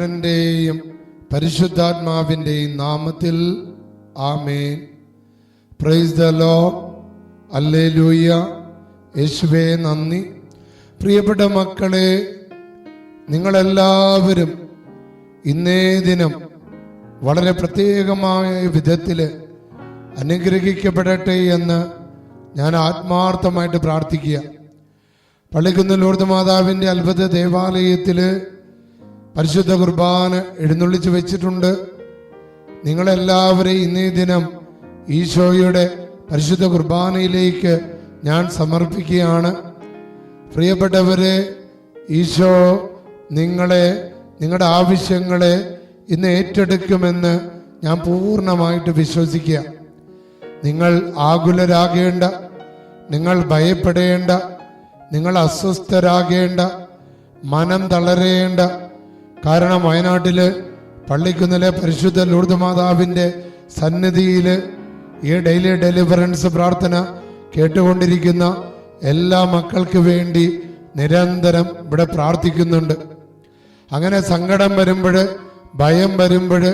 പുത്രന്റെയും പരിശുദ്ധാത്മാവിന്റെയും നാമത്തിൽ ആമേൻ. Praise the law അല്ലേ ലൂയ്യ യേശുവേ നന്ദി. പ്രിയപ്പെട്ട മക്കളെ നിങ്ങളെല്ലാവരും ഇന്നേ ദിനം വളരെ പ്രത്യേകമായ വിധത്തിൽ അനുഗ്രഹിക്കപ്പെടട്ടെ എന്ന് ഞാൻ ആത്മാർത്ഥമായിട്ട് പ്രാർത്ഥിക്കുക. പള്ളിക്കുന്ന് ലൂർദ് മാതാവിന്റെ അത്ഭുത ദേവാലയത്തിൽ പരിശുദ്ധ കുർബാന എഴുന്നള്ളിച്ച് വെച്ചിട്ടുണ്ട്. നിങ്ങളെല്ലാവരെയും ഇന്നേ ദിനം ഈശോയുടെ പരിശുദ്ധ കുർബാനയിലേക്ക് ഞാൻ സമർപ്പിക്കുകയാണ്. പ്രിയപ്പെട്ടവരെ ഈശോ നിങ്ങളെ നിങ്ങളുടെ ആവശ്യങ്ങളെ ഇന്ന് ഏറ്റെടുക്കുമെന്ന് ഞാൻ പൂർണമായിട്ട് വിശ്വസിക്കുക. നിങ്ങൾ ആകുലരാകേണ്ട നിങ്ങൾ ഭയപ്പെടേണ്ട നിങ്ങൾ അസ്വസ്ഥരാകേണ്ട മനം തളരേണ്ട കാരണം വയനാട്ടിൽ പള്ളിക്കുന്നിലെ പരിശുദ്ധ ലൂർദ് മാതാവിന്റെ സന്നിധിയിൽ ഈ ഡെയിലി ഡെലിവറൻസ് പ്രാർത്ഥന കേട്ടുകൊണ്ടിരിക്കുന്ന എല്ലാ മക്കൾക്ക് വേണ്ടി നിരന്തരം ഇവിടെ പ്രാർത്ഥിക്കുന്നുണ്ട്. അങ്ങനെ സങ്കടം വരുമ്പോൾ ഭയം വരുമ്പോൾ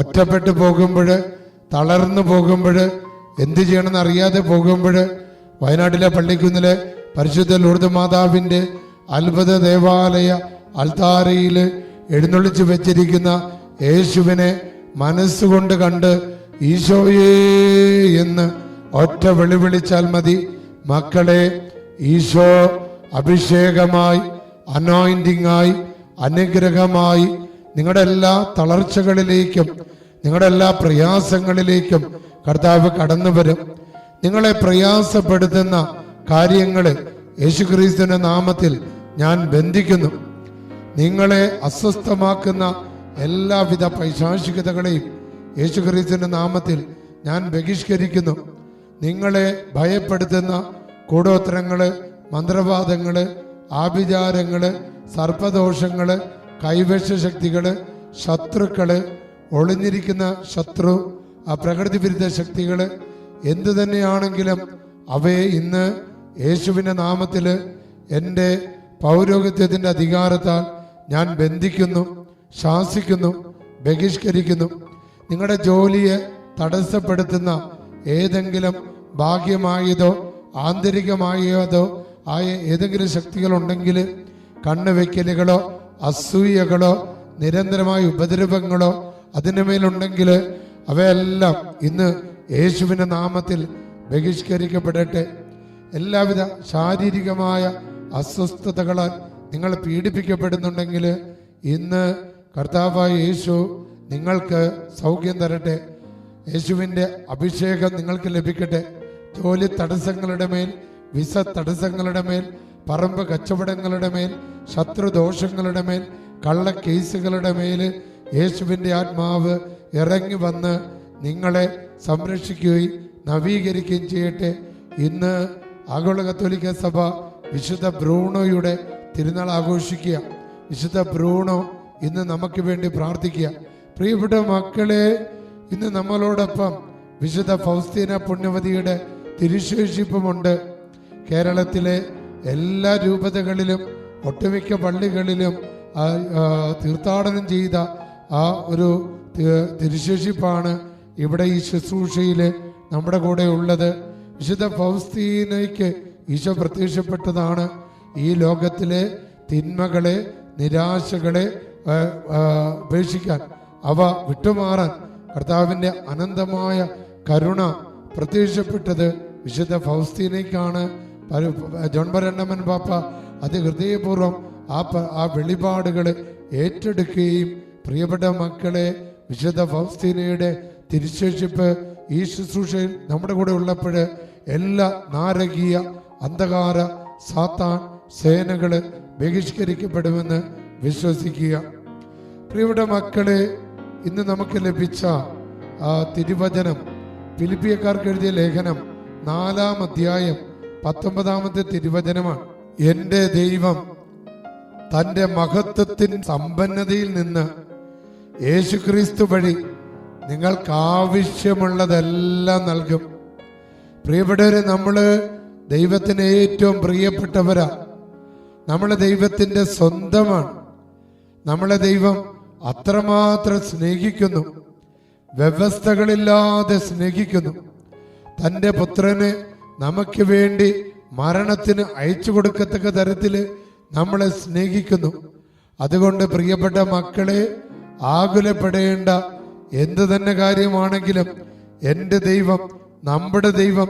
ഒറ്റപ്പെട്ടു പോകുമ്പോൾ തളർന്നു പോകുമ്പോൾ എന്ത് ചെയ്യണമെന്ന് അറിയാതെ പോകുമ്പോൾ വയനാട്ടിലെ പള്ളിക്കുന്നിലെ പരിശുദ്ധ ലൂർദ് മാതാവിന്റെ അത്ഭുത ദേവാലയ അൽത്താരയിൽ എഴുന്നള്ളിച്ചു വെച്ചിരിക്കുന്ന യേശുവിനെ മനസ്സുകൊണ്ട് കണ്ട് ഈശോയേ എന്ന് ഒറ്റ വെളിവിളിച്ചാൽ മതി. മക്കളെ ഈശോ അഭിഷേകമായി അനോയിന്റിങ്ങായി അനുഗ്രഹമായി നിങ്ങളുടെ എല്ലാ തളർച്ചകളിലേക്കും നിങ്ങളുടെ എല്ലാ പ്രയാസങ്ങളിലേക്കും കർത്താവ് കടന്നു വരും. നിങ്ങളെ പ്രയാസപ്പെടുത്തുന്ന കാര്യങ്ങളെ യേശുക്രിസ്തുവിന്റെ നാമത്തിൽ ഞാൻ ബന്ധിക്കുന്നു. നിങ്ങളെ അസ്വസ്ഥമാക്കുന്ന എല്ലാവിധ പൈശാചികതകളെയും യേശുക്രിസ്തുവിന്റെ നാമത്തിൽ ഞാൻ ബഹിഷ്കരിക്കുന്നു. നിങ്ങളെ ഭയപ്പെടുത്തുന്ന കൂടോത്തരങ്ങൾ മന്ത്രവാദങ്ങൾ ആഭിചാരങ്ങൾ സർപ്പദോഷങ്ങൾ കൈവശ ശക്തികൾ ശത്രുക്കൾ ഒളിഞ്ഞിരിക്കുന്ന ശത്രു പ്രകൃതി വിരുദ്ധ ശക്തികൾ എന്തു തന്നെയാണെങ്കിലും അവയെ ഇന്ന് യേശുവിന്റെ നാമത്തിൽ എന്റെ പൗരോഹിത്യത്തിന്റെ അധികാരത്താൽ ഞാൻ ബന്ധിക്കുന്നു ശാസിക്കുന്നു ബഹിഷ്കരിക്കുന്നു. നിങ്ങളുടെ ജോലിയെ തടസ്സപ്പെടുത്തുന്ന ഏതെങ്കിലും ഭാഗ്യമായതോ ആന്തരികമായതോ ആയ ഏതെങ്കിലും ശക്തികളുണ്ടെങ്കിൽ കണ്ണുവെക്കലുകളോ അസൂയകളോ നിരന്തരമായ ഉപദ്രവങ്ങളോ അതിനുമേലുണ്ടെങ്കിൽ അവയെല്ലാം ഇന്ന് യേശുവിന്റെ നാമത്തിൽ ബഹിഷ്കരിക്കപ്പെടട്ടെ. എല്ലാവിധ ശാരീരികമായ അസ്വസ്ഥതകളാൽ നിങ്ങൾ പീഡിപ്പിക്കപ്പെടുന്നുണ്ടെങ്കിൽ ഇന്ന് കർത്താവായ യേശു നിങ്ങൾക്ക് സൗഖ്യം തരട്ടെ. യേശുവിന്റെ അഭിഷേകം നിങ്ങൾക്ക് ലഭിക്കട്ടെ. ജോലി തടസ്സങ്ങളുടെ മേൽ വിസ തടസ്സങ്ങളുടെ മേൽ പറമ്പ് കച്ചവടങ്ങളുടെ മേൽ ശത്രുദോഷങ്ങളുടെ മേൽ കള്ള കേസുകളുടെ മേൽ യേശുവിന്റെ ആത്മാവ് ഇറങ്ങി വന്ന് നിങ്ങളെ സംരക്ഷിക്കുകയും നവീകരിക്കുകയും ചെയ്യട്ടെ. ഇന്ന് ആഗോള കത്തോലിക്ക സഭ വിശുദ്ധ ബ്രൂണോയുടെ തിരുനാൾ ആഘോഷിക്കുക. വിശുദ്ധ ബ്രൂണോ ഇന്ന് നമുക്ക് വേണ്ടി പ്രാർത്ഥിക്കുക. പ്രിയപ്പെട്ട മക്കളെ ഇന്ന് നമ്മളോടൊപ്പം വിശുദ്ധ ഫൗസ്തീന പുണ്യവതിയുടെ തിരുശേഷിപ്പുമുണ്ട്. കേരളത്തിലെ എല്ലാ രൂപതകളിലും ഒട്ടുമിക്ക പള്ളികളിലും തീർത്ഥാടനം ചെയ്ത ആ ഒരു തിരുശേഷിപ്പാണ് ഇവിടെ ഈ ശുശ്രൂഷയിൽ നമ്മുടെ കൂടെ ഉള്ളത്. വിശുദ്ധ ഫൗസ്തീനയ്ക്ക് ഈശോ പ്രത്യക്ഷപ്പെട്ടതാണ്. ഈ ലോകത്തിലെ തിന്മകളെ നിരാശകളെ ഉപേക്ഷിക്കാൻ അവ വിട്ടുമാറാൻ കർത്താവിന്റെ അനന്തമായ കരുണ പ്രത്യക്ഷപ്പെട്ടത് വിശുദ്ധ ഫൗസ്തീനയ്ക്കാണ് ജോൺ പാപ്പ അത് ഹൃദയപൂർവം ആ ആ വെളിപാടുകൾ ഏറ്റെടുക്കുകയും പ്രിയപ്പെട്ട മക്കളെ വിശുദ്ധ ഫൗസ്തീനയുടെ തിരുശേഷിപ്പ് ഈ ശുശ്രൂഷയിൽ നമ്മുടെ കൂടെ ഉള്ളപ്പോൾ എല്ലാ നാരകീയ അന്ധകാര സാത്താൻ സേനകൾ ബഹിഷ്കരിക്കപ്പെടുമെന്ന് വിശ്വസിക്കുക. പ്രിയപ്പെട്ട മക്കളെ ഇന്ന് നമുക്ക് ലഭിച്ച ആ തിരുവചനം ഫിലിപ്പിയക്കാർക്ക് എഴുതിയ ലേഖനം നാലാം അധ്യായം പത്തൊമ്പതാമത്തെ തിരുവചനമാണ്. എന്റെ ദൈവം തന്റെ മഹത്വത്തിൻ സമ്പന്നതയിൽ നിന്ന് യേശുക്രിസ്തു വഴി നിങ്ങൾക്ക് ആവശ്യമുള്ളതെല്ലാം നൽകും. പ്രിയപ്പെട്ടവരെ നമ്മൾ ദൈവത്തിന് ഏറ്റവും പ്രിയപ്പെട്ടവരാ. നമ്മളെ ദൈവത്തിന്റെ സ്വന്തമാണ്. നമ്മളെ ദൈവം അത്രമാത്രം സ്നേഹിക്കുന്നു. വ്യവസ്ഥകളില്ലാതെ സ്നേഹിക്കുന്നു. തന്റെ പുത്രനെ നമുക്ക് വേണ്ടി മരണത്തിന് അയച്ചു കൊടുക്കത്തക്ക തരത്തിൽ നമ്മളെ സ്നേഹിക്കുന്നു. അതുകൊണ്ട് പ്രിയപ്പെട്ട മക്കളെ ആകുലപ്പെടേണ്ട എന്ത് തന്നെ കാര്യമാണെങ്കിലും എന്റെ ദൈവം നമ്മുടെ ദൈവം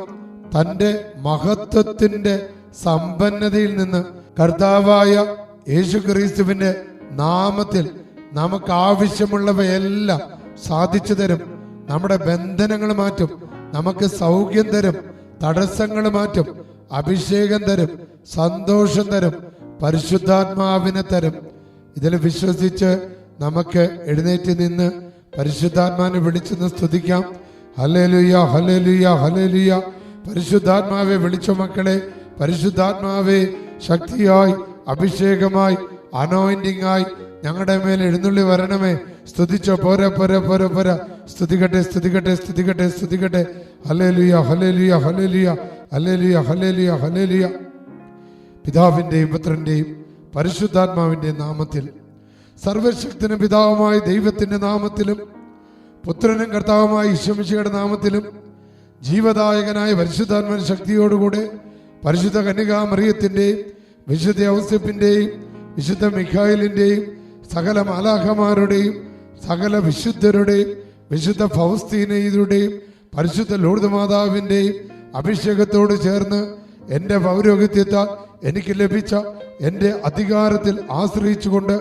തന്റെ മഹത്വത്തിന്റെ സമ്പന്നതയിൽ നിന്ന് കർത്താവായ യേശു ക്രിസ്തുവിന്റെ നാമത്തിൽ നമുക്ക് ആവശ്യമുള്ളവയെല്ലാം സാധിച്ചു തരും. നമ്മുടെ ബന്ധനങ്ങൾ മാറ്റും. നമുക്ക് സൗഖ്യം തരും. തടസ്സങ്ങൾ മാറ്റും. അഭിഷേകം തരും. സന്തോഷം തരും. പരിശുദ്ധാത്മാവിനെ തരും. ഇതിൽ വിശ്വസിച്ച് നമുക്ക് എഴുന്നേറ്റ് നിന്ന് പരിശുദ്ധാത്മാവിനെ വിളിച്ചെന്ന് സ്തുതിക്കാം. ഹലേലുയ ഹലേലുയ ഹലേലുയ പരിശുദ്ധാത്മാവെ വിളിച്ച മക്കളെ. പരിശുദ്ധാത്മാവെ ശക്തിയായി അഭിഷേകമായി അനോയിന്റിംഗ് ആയി ഞങ്ങളുടെ മേൽ എഴുന്നള്ളി വരണമേ. സ്തുതിച്ചോ പോരെ പോരെ പോരെ പോര. സ്തുതിക്കട്ടെ സ്തുതിക്കട്ടെ സ്തുതിക്കട്ടെ സ്തുതിക്കട്ടെ. ഹലേലുയ ഹലേലുയ ഹലേലുയ ഹലേലുയ ഹലേലുയ ഹലേലുയ പിതാവിന്റെയും പുത്രന്റെയും പരിശുദ്ധാത്മാവിന്റെ നാമത്തിൽ സർവശക്തിന് പിതാവുമായ ദൈവത്തിന്റെ നാമത്തിലും പുത്രനും കർത്താവുമായ ഈശ്വമിശയുടെ നാമത്തിലും ജീവദായകനായ പരിശുദ്ധാത്മൻ ശക്തിയോടുകൂടെ പരിശുദ്ധ കന്യകാമറിയത്തിന്റെയും വിശുദ്ധ ഔസഫിന്റെയും വിശുദ്ധ മിഖായിലിന്റെയും സകല മാലാഖമാരുടെയും സകല വിശുദ്ധരുടെയും വിശുദ്ധ ഫൗസ്തീനയുടെയും പരിശുദ്ധ ലോഡ് മാതാവിന്റെയും അഭിഷേകത്തോട് ചേർന്ന് എന്റെ പൗരോഹിത്യത്താൽ എനിക്ക് ലഭിച്ച എന്റെ അധികാരത്തിൽ ആശ്രയിച്ചുകൊണ്ട്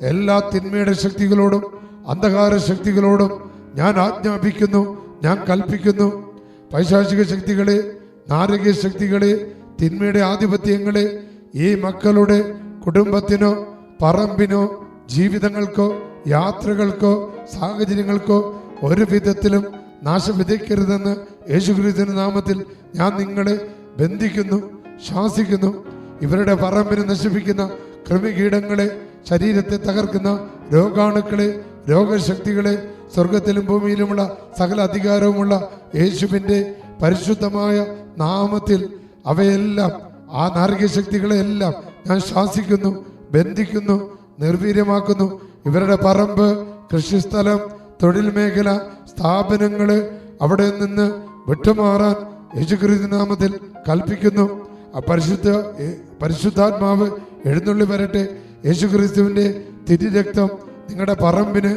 എല്ലാ തിന്മയുടെ ശക്തികളോടും അന്ധകാര ശക്തികളോടും ഞാൻ ആജ്ഞാപിക്കുന്നു ഞാൻ കൽപ്പിക്കുന്നു. പൈശാചിക ശക്തികളെ നാരകീയ ശക്തികളെ തിന്മയുടെ ആധിപത്യങ്ങളെ ഈ മക്കളുടെ കുടുംബത്തിനോ പറമ്പിനോ ജീവിതങ്ങൾക്കോ യാത്രകൾക്കോ സാഹചര്യങ്ങൾക്കോ ഒരു വിധത്തിലും നാശം വിതയ്ക്കരുതെന്ന് യേശുക്രിസ്തുവിന്റെ നാമത്തിൽ ഞാൻ നിങ്ങളെ ബന്ധിക്കുന്നു ശാസിക്കുന്നു. ഇവരുടെ പറമ്പിനെ നശിപ്പിക്കുന്ന കൃമികീടങ്ങളെ ശരീരത്തെ തകർക്കുന്ന രോഗാണുക്കളെ രോഗശക്തികളെ സ്വർഗത്തിലും ഭൂമിയിലുമുള്ള സകല അധികാരവുമുള്ള യേശുവിന്റെ പരിശുദ്ധമായ നാമത്തിൽ അവയെല്ലാം ആ നാരക ഞാൻ ശാസിക്കുന്നു ബന്ധിക്കുന്നു നിർവീര്യമാക്കുന്നു. ഇവരുടെ പറമ്പ് കൃഷിസ്ഥലം തൊഴിൽ മേഖല സ്ഥാപനങ്ങൾ അവിടെ നിന്ന് വിട്ടുമാറാൻ യേശുക്രിസ്തു നാമത്തിൽ കൽപ്പിക്കുന്നു. പരിശുദ്ധ പരിശുദ്ധാത്മാവ് എഴുന്നള്ളി വരട്ടെ. യേശുക്രിസ്തുവിന്റെ തിരുരക്തം നിങ്ങളുടെ പറമ്പിന്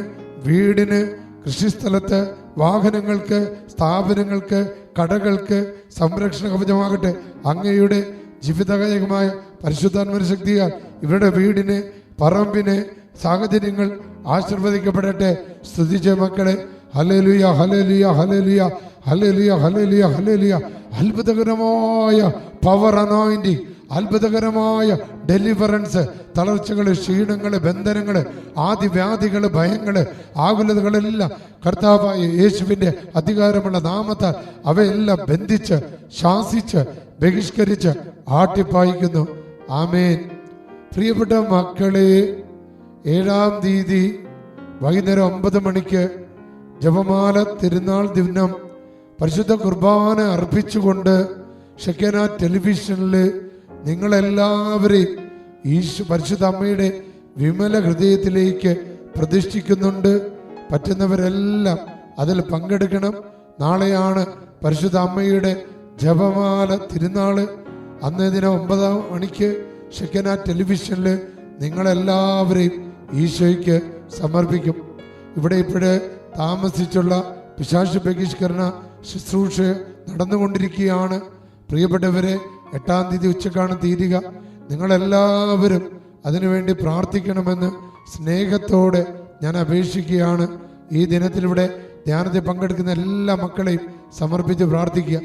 വീടിന് കൃഷിസ്ഥലത്ത് വാഹനങ്ങൾക്ക് സ്ഥാപനങ്ങൾക്ക് കടകൾക്ക് സംരക്ഷണ കവചമാകട്ടെ. അങ്ങയുടെ ജീവിതകായകമായ പരിശുദ്ധാത്മന ശക്തിയാൽ ഇവരുടെ വീടിന് പറമ്പിന് സാഹചര്യങ്ങൾ ആശീർവദിക്കപ്പെടട്ടെ. സ്തുതിച്ച മക്കളെ ഹലേലുയ ഹലേലുയ ഹലേലുയ ഹലേലുയ ഹലേലുയ ഹലേലുയ അത്ഭുതകരമായ പവർ അനോയിന്റിങ് അത്ഭുതകരമായ ഡെലിവറൻസ് തളർച്ചകൾ ക്ഷീണങ്ങൾ ബന്ധനങ്ങൾ ആദിവ്യാധികൾ ഭയങ്ങൾ ആകുലതകളെല്ലാം കർത്താവായ യേശുവിന്റെ അധികാരമുള്ള നാമത്തെ അവയെല്ലാം ബന്ധിച്ച് ശാസിച്ച് ബഹിഷ്കരിച്ച് ആട്ടിപ്പായിക്കുന്നു. ആമേൻ. പ്രിയപ്പെട്ട മക്കളെ ഏഴാം തീയതി വൈകുന്നേരം ഒമ്പത് മണിക്ക് ജപമാല തിരുനാൾ ദിനം പരിശുദ്ധ കുർബാന അർപ്പിച്ചുകൊണ്ട് ഷെക്കന ടെലിവിഷനിൽ നിങ്ങളെല്ലാവരെയും ഈശോ പരിശുദ്ധ അമ്മയുടെ വിമല ഹൃദയത്തിലേക്ക് പ്രതിഷ്ഠിക്കുന്നുണ്ട്. പറ്റുന്നവരെല്ലാം അതിൽ പങ്കെടുക്കണം. നാളെയാണ് പരിശുദ്ധ അമ്മയുടെ ജപമാല തിരുനാൾ. അന്നേ ദിനം ഒമ്പതാം മണിക്ക് ഷെക്കന ടെലിവിഷനിൽ നിങ്ങളെല്ലാവരെയും ഈശോയ്ക്ക് സമർപ്പിക്കും. ഇവിടെ ഇപ്പോഴേ താമസിച്ചുള്ള പിശാശു ബഹിഷ്കരണ ശുശ്രൂഷ നടന്നുകൊണ്ടിരിക്കുകയാണ്. പ്രിയപ്പെട്ടവരെ എട്ടാം തീയതി ഉച്ചക്കാണ് തീരുക നിങ്ങളെല്ലാവരും അതിനുവേണ്ടി പ്രാർത്ഥിക്കണമെന്ന് സ്നേഹത്തോടെ ഞാൻ അപേക്ഷിക്കുകയാണ്. ഈ ദിനത്തിലൂടെ ധ്യാനത്തിൽ പങ്കെടുക്കുന്ന എല്ലാ മക്കളെയും സമർപ്പിച്ച് പ്രാർത്ഥിക്കുക.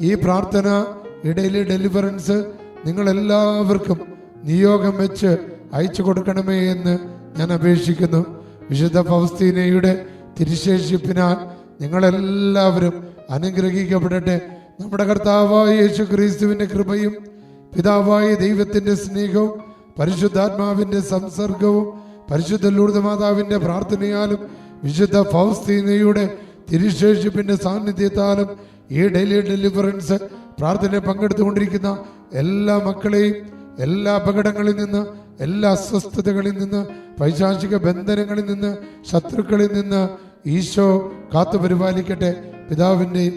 ഈ പ്രാർത്ഥന ഇടയിലെ ഡെലിവറൻസ് നിങ്ങളെല്ലാവർക്കും നിയോഗം വെച്ച് അയച്ചു കൊടുക്കണമേ എന്ന് ഞാൻ അപേക്ഷിക്കുന്നു. വിശുദ്ധ ഫൗസ്തീനയുടെ തിരുശേഷിപ്പിനാൽ നിങ്ങളെല്ലാവരും അനുഗ്രഹിക്കപ്പെടട്ടെ നമ്മുടെ കർത്താവായ യേശു ക്രിസ്തുവിന്റെ കൃപയും പിതാവായ ദൈവത്തിന്റെ സ്നേഹവും പരിശുദ്ധാത്മാവിന്റെ സംസർഗവും പരിശുദ്ധ ലൂർദ മാതാവിന്റെ പ്രാർത്ഥനയാലും വിശുദ്ധ ഫൗസ്തീനയുടെ തിരുശേഷിപ്പിന്റെ സാന്നിധ്യത്താലും ഈ ഡെയിലി ഡെലിവറൻസ് പ്രാർത്ഥനയിൽ പങ്കെടുത്തുകൊണ്ടിരിക്കുന്ന എല്ലാ മക്കളെയും എല്ലാ അപകടങ്ങളിൽ നിന്ന് എല്ലാ അസ്വസ്ഥതകളിൽ നിന്ന് പൈശാചിക ബന്ധനങ്ങളിൽ നിന്ന് ശത്രുക്കളിൽ നിന്ന് ഈശോ കാത്തു പരിപാലിക്കട്ടെ പിതാവിന്റെയും